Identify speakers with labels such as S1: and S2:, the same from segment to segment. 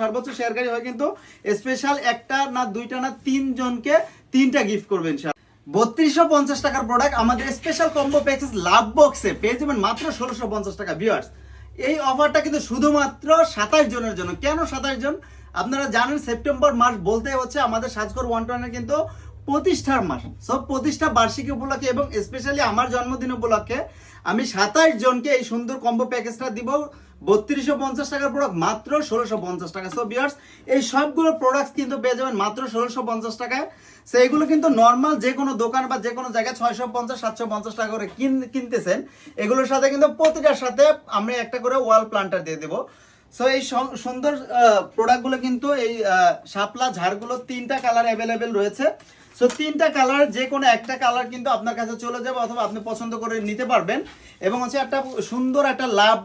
S1: সর্বোচ্চ শেয়ারকারী হয় কিন্তু স্পেশাল একটা না দুইটা না তিনজনকে তিনটা গিফট করবেন বত্রিশশো পঞ্চাশ টাকার প্রোডাক্ট আমাদের স্পেশাল কম্বো প্যাকেজ লাভ বক্সে পেয়ে যাবেন মাত্র ষোলোশো পঞ্চাশ টাকা ভিউয়ার্স এই অফারটা কিন্তু শুধুমাত্র সাতাশ জনের জন্য। কেন সাতাশ জন? আপনারা জানেন সেপ্টেম্বর মাস বলতে হচ্ছে আমাদের সাজকর ওয়ান টোয়ানের কিন্তু প্রতিষ্ঠার মাস। সব প্রতিষ্ঠা বার্ষিকী উপলক্ষে এবং স্পেশালি আমার জন্মদিন উপলক্ষে আমি সাতাশ জনকে এই সুন্দর কম্বো প্যাকেজটা দিব। বত্রিশশো পঞ্চাশ টাকার প্রোডাক্ট মাত্র ষোলোশো পঞ্চাশ টাকা। সো বিয়ার্স এই সবগুলো প্রোডাক্ট কিন্তু পেয়ে যাবেন মাত্র ষোলোশো পঞ্চাশ টাকায়। সো এগুলো কিন্তু নর্মাল যে কোনো দোকান বা যে কোনো জায়গায় ছয়শো পঞ্চাশ, সাতশো পঞ্চাশ টাকা করে কিন- কিনতেছেন। এগুলোর সাথে কিন্তু প্রতিটার সাথে আমি একটা করে ওয়াল প্লান্টার দিয়ে দেবো। সো এই সুন্দর প্রোডাক্টগুলো কিন্তু এই শাপলা ঝাড়গুলো তিনটা কালার অ্যাভেলেবেল রয়েছে। সো তিনটা কালার যে কোনো একটা কালার কিন্তু আপনার কাছে চলে যাবে অথবা আপনি পছন্দ করে নিতে পারবেন। এবং হচ্ছে একটা সুন্দর একটা love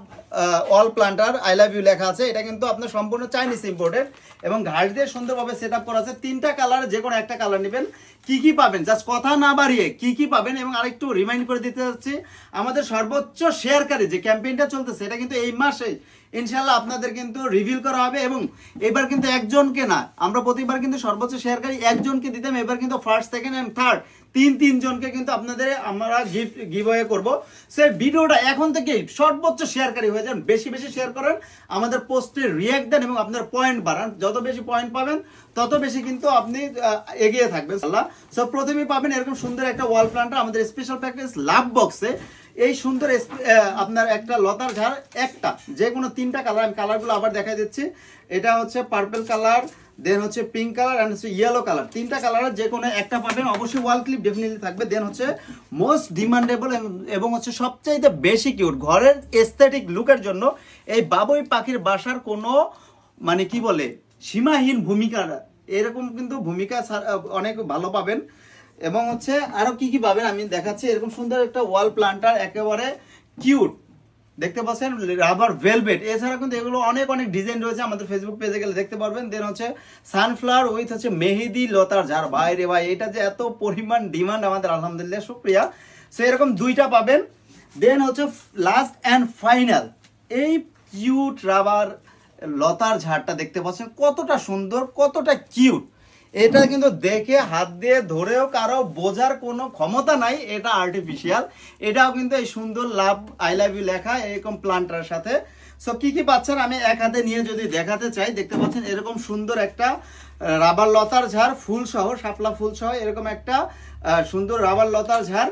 S1: wall planter I love you লেখা আছে। এটা কিন্তু আপনার সম্পূর্ণ চাইনিজ ইম্পোর্টেড এবং ঘাস দিয়ে সুন্দরভাবে সেট আপ করা আছে। তিনটা কালার যে কোনো একটা কালার নেবেন। কি কি পাবেন? জাস্ট কথা না বাড়িয়ে কি কি পাবেন? এবং আরেকটু রিমাইন্ড করে দিতে যাচ্ছি আমাদের সর্বোচ্চ শেয়ারকারী যে ক্যাম্পেইনটা চলতেছে, এটা কিন্তু এই মাসেই ইনশাল্লাহ আপনাদের কিন্তু রিভিল করা হবে। এবং এবার কিন্তু একজনকে না, আমরা প্রতিবার কিন্তু সর্বোচ্চ শেয়ারকারী একজনকে দিতাম। এবার কিন্তু ফার্স্ট সেকেন্ড এন্ড থার্ড তিন তিনজনকে কিন্তু আপনাদের আমরা গিফট গিভ করব। করব সে ভিডিওটা এখন থেকে সর্বোচ্চ শেয়ারকারী হয়ে যান, বেশি বেশি শেয়ার করেন, আমাদের পোস্টে রিয়াক্ট দেন এবং আপনার পয়েন্ট বাড়ান। যত বেশি পয়েন্ট পাবেন, তত বেশি কিন্তু আপনি এগিয়ে থাকবেন আল্লাহ সো প্রথমেই পাবেন এরকম সুন্দর একটা ওয়াল প্ল্যান্টার আমাদের স্পেশাল প্যাকেজ লাভ বক্সে এই সুন্দর আপনার একটা লতার ঝাড়, একটা যে কোনো তিনটা কালার আমি কালারগুলো আবার দেখাই দিচ্ছি। এটা হচ্ছে পার্পেল কালার দেন হচ্ছে পিঙ্ক কালার অ্যান্ড হচ্ছে ইয়েলো কালার তিনটা কালারের যে কোনো একটা পাবেন অবশ্যই ওয়াল ক্লিপ ডেফিনেটলি থাকবে। দেন হচ্ছে মোস্ট ডিমান্ডেবল এবং হচ্ছে সবচাইতে বেশি কিউট ঘরের এস্থেটিক লুকের জন্য এই বাবুই পাখির বাসার কোনো মানে কি বলে, সীমাহীন ভূমিকা এরকম কিন্তু ভূমিকা অনেক ভালো পাবেন। এবং হচ্ছে আরও কি কি পাবেন আমি দেখাচ্ছি। এরকম সুন্দর একটা ওয়াল প্লান্টার, একেবারে কিউট। দেখতে পাচ্ছেন? Rubber velvet. এছাড়া কিন্তু এগুলো অনেক অনেক ডিজাইন রয়েছে আমাদের ফেসবুক পেজে গেলে দেখতে পারবেন। দেন হচ্ছে সানফ্লাওয়ার উইথ হচ্ছে মেহেদি লতার ঝাড়। বাইরে ভাই, এটা যে এত পরিমাণ ডিমান্ড আমাদের, আলহামদুলিল্লাহ, শুক্রিয়া। সো এরকম দুইটা পাবেন। দেন হচ্ছে লাস্ট অ্যান্ড ফাইনাল এই কিউট রাবার লতার ঝাড়টা দেখতে পাচ্ছেন? কতটা সুন্দর, কতটা কিউট। এটা কিন্তু দেখে হাত দিয়ে ধরেও কারও বোঝার কোনো ক্ষমতা নাই, এটা আর্টিফিশিয়াল এটাও কিন্তু এই সুন্দর লাভ আই লাভ ইউ লেখা, এরকম প্লান্টার সাথে। সো কি কি পাচ্ছেন? আমি এক হাতে নিয়ে যদি দেখাতে চাই, দেখতে পাচ্ছেন এরকম সুন্দর একটা রাবার লতার ঝাড়, ফুল সহ, শাপলা ফুল সহ, এরকম একটা সুন্দর রাবার লতার ঝাড়।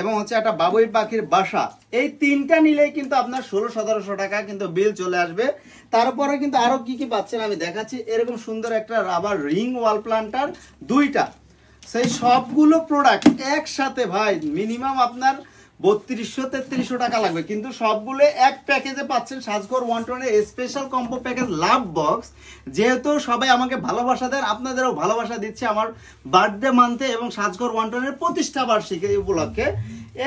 S1: এবং হচ্ছে একটা বাবুই পাখির বাসা। এই তিনটা নিলেই কিন্তু আপনার ষোলো, সতেরোশো টাকা কিন্তু বিল চলে আসবে। তারপরে কিন্তু আরও কি কি পাচ্ছেন আমি দেখাচ্ছি। এরকম সুন্দর একটা রাবার রিং ওয়াল প্লান্টার দুইটা। সেই সবগুলো প্রোডাক্ট একসাথে ভাই মিনিমাম আপনার বত্রিশশো, তেত্রিশশো টাকা লাগবে। কিন্তু সবগুলো এক প্যাকেজে পাচ্ছেন সাজগর ওয়ান টোনের special combo package love box যেহেতু সবাই আমাকে ভালোবাসা দেন, আপনাদেরও ভালোবাসা দিচ্ছে আমার বার্থডে মান্থে এবং সাজগর ওয়ান টোনের প্রতিষ্ঠা বার্ষিকী উপলক্ষে।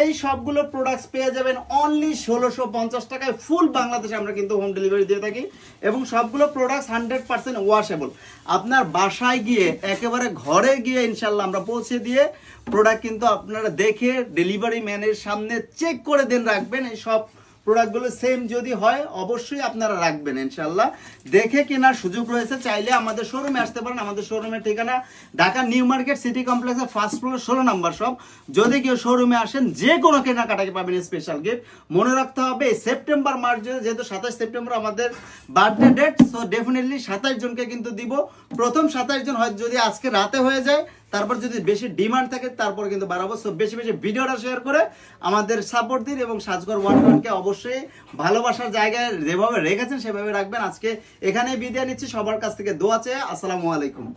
S1: এই সবগুলো প্রোডাক্টস পেয়ে যাবেন অনলি ষোলোশো পঞ্চাশ টাকায় ফুল বাংলাদেশে আমরা কিন্তু হোম ডেলিভারি দিয়ে থাকি এবং সবগুলো প্রোডাক্টস হান্ড্রেড পার্সেন্ট ওয়াশেবল আপনার বাসায় গিয়ে, একেবারে ঘরে গিয়ে ইনশাল্লাহ আমরা পৌঁছে দিয়ে প্রোডাক্ট কিন্তু আপনারা দেখে ডেলিভারি ম্যানের সামনে চেক করে দেন রাখবেন। এই সব প্রোডাক্টগুলো সেম যদি হয়, অবশ্যই আপনারা রাখবেন ইনশাল্লাহ দেখে কেনার সুযোগ রয়েছে, চাইলে আমাদের শোরুমে আসতে পারেন। আমাদের শোরুমের ঠিকানা ঢাকা নিউ মার্কেট সিটি কমপ্লেক্সের ফার্স্ট ফ্লোর ষোলো নাম্বার সব যদি কেউ শোরুমে আসেন, যে কোনো কেনাকাটাকে পাবেন স্পেশাল গিফট মনে রাখতে হবে সেপ্টেম্বর মার্চ যেহেতু সাতাশ সেপ্টেম্বর আমাদের বার্থডে ডেট সো ডেফিনেটলি সাতাশ জনকে কিন্তু দিব। প্রথম সাতাশ জন হয় যদি আজকে রাতে হয়ে যায় তারপর যদি বেশি ডিমান্ড থাকে, তারপর কিন্তু বাড়াবো সো বেশি বেশি ভিডিওটা শেয়ার করে আমাদের সাপোর্ট দিন এবং সাজগর ওয়ান ওয়ানকে অবশ্যই ভালোবাসার জায়গায় যেভাবে রেখেছেন সেভাবে রাখবেন। আজকে এখানেই বিদায় নিচ্ছি। সবার কাছ থেকে দোয়া চেয়ে আসসালামু আলাইকুম।